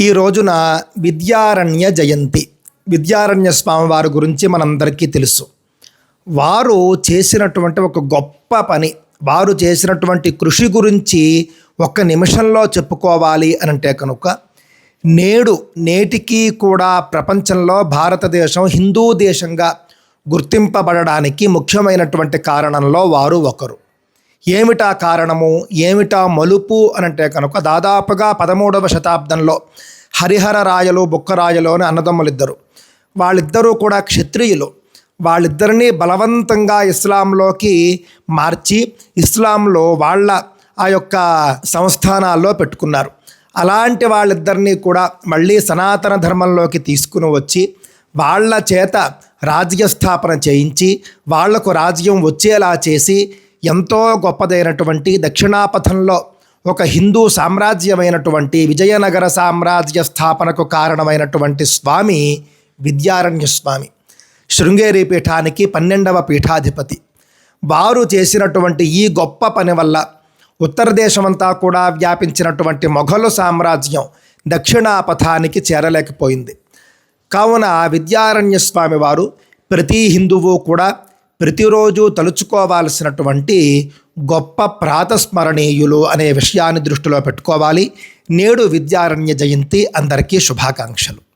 ఈ రోజున విద్యారణ్య జయంతి. విద్యారణ్య స్వామి వారి గురించి మనందరికీ తెలుసు. వారు చేసినటువంటి ఒక గొప్ప పని వారు చేసినటువంటి కృషి గురించి ఒక్క నిమిషంలో చెప్పుకోవాలి అని అంటే కనుక నేడు నేటికి కూడా ప్రపంచంలో భారతదేశం హిందూ దేశంగా గుర్తింపబడడానికి ముఖ్యమైనటువంటి కారణంలో వారు ఒకరు. ఏమిటా కారణము? ఏమిటా మలుపు? అని అంటే కనుక దాదాపుగా పదమూడవ శతాబ్దంలో హరిహర రాయలు బుక్కరాయలు అని అన్నదమ్ములిద్దరు. వాళ్ళిద్దరూ కూడా క్షత్రియులు. వాళ్ళిద్దరినీ బలవంతంగా ఇస్లాంలోకి మార్చి ఇస్లాంలో వాళ్ళ ఆ యొక్క సంస్థానాల్లో పెట్టుకున్నారు. అలాంటి వాళ్ళిద్దరినీ కూడా మళ్ళీ సనాతన ధర్మంలోకి తీసుకుని వచ్చి వాళ్ళ చేత రాజ్య స్థాపన చేయించి వాళ్ళకు రాజ్యం వచ్చేలా చేసి ఎంతో గొప్పదైనటువంటి దక్షిణాపథంలో ఒక హిందూ సామ్రాజ్యమైనటువంటి విజయనగర సామ్రాజ్య స్థాపనకు కారణమైనటువంటి స్వామి విద్యారణ్య స్వామి. శృంగేరి పీఠానికి పన్నెండవ పీఠాధిపతి. వారు చేసినటువంటి ఈ గొప్ప పని వల్ల ఉత్తర దేశమంతా కూడా వ్యాపించినటువంటి మొఘలు సామ్రాజ్యం దక్షిణాపథానికి చేరలేకపోయింది. కావున విద్యారణ్య స్వామి వారు ప్రతి హిందువు కూడా ప్రతిరోజు తలుచుకోవాల్సినటువంటి గొప్ప ప్రాతస్మరణీయులు అనే విషయాన్ని దృష్టిలో పెట్టుకోవాలి. నేడు విద్యారణ్య జయంతి అందరికీ శుభాకాంక్షలు.